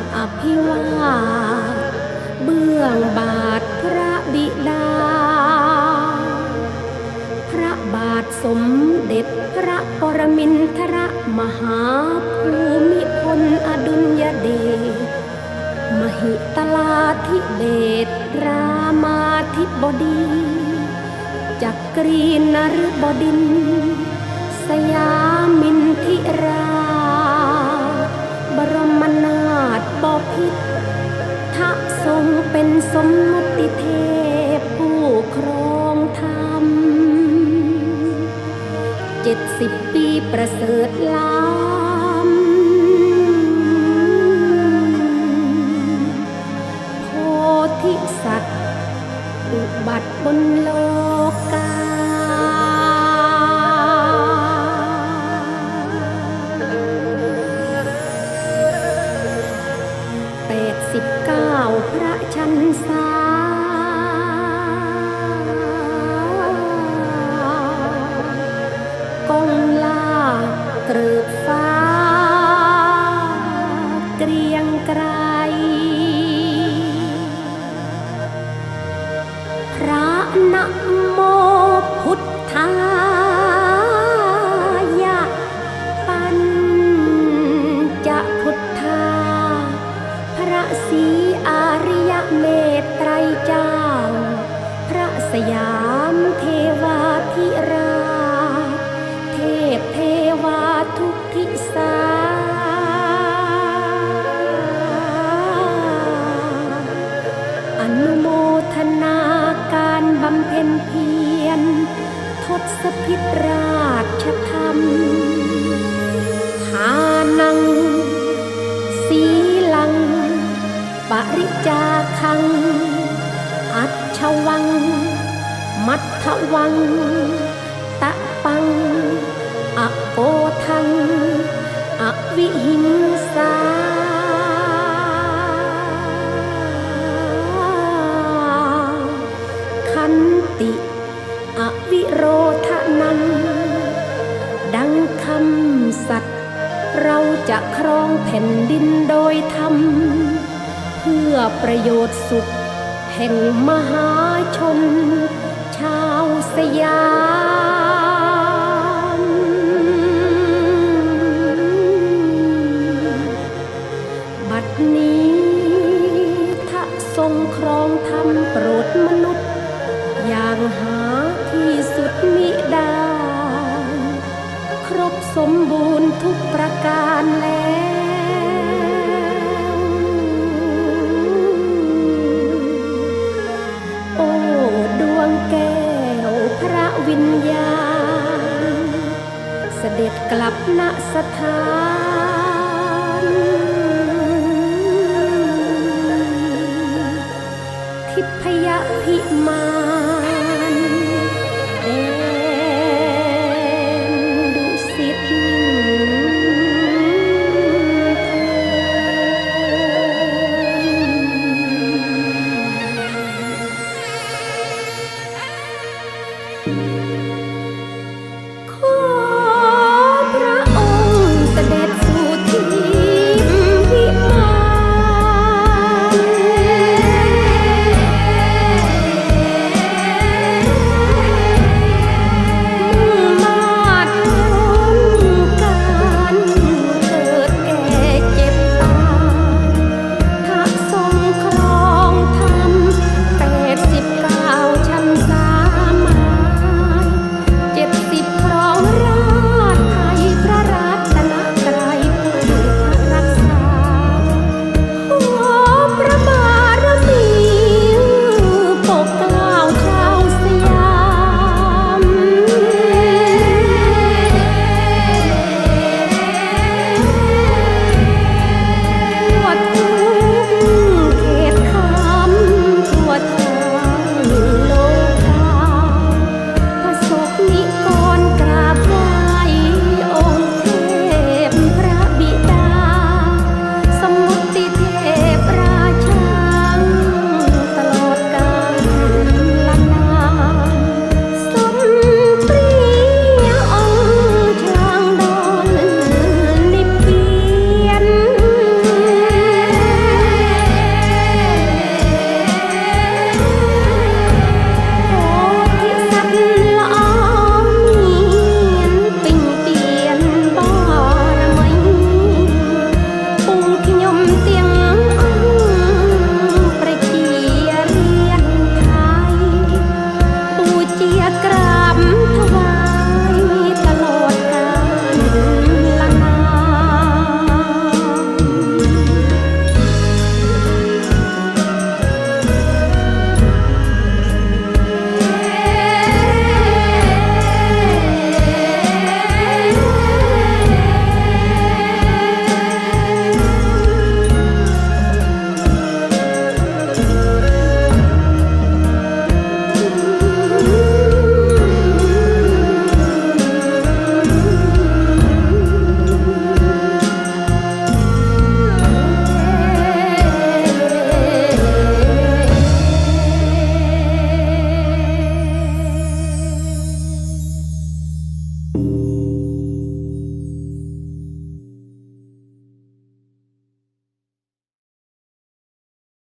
บอภิวาเบื้องบาทพระบิดา พระบาทสมเด็จพระปรมินทรมหาภูมิพลอดุลยเดชมหิตลาธิเบตรามาธิบดีจักรีนรบดิน สยาม เจ็ดสิบปีประเสริฐล้ำโพธิสัตว์อุบัติบนโลก นะโมพุทธายะปัญจะพุทธา พระศรีอาริยเมตไตรเจ้า พระสยาม ทศพิตราชธรรมทานัง สีลัง ปริจาคัง อัจฉวัง มัทวัง ตะปัง เราจะครองแผ่นดินโดยธรรม เพื่อประโยชน์สุข แห่งมหาชน ชาวสยาม รบสมบูรณ์ทุกประการแล้ว โอ้ดวงแก้วพระวิญญาณ เสด็จกลับณสถานทิพยพิมาน Música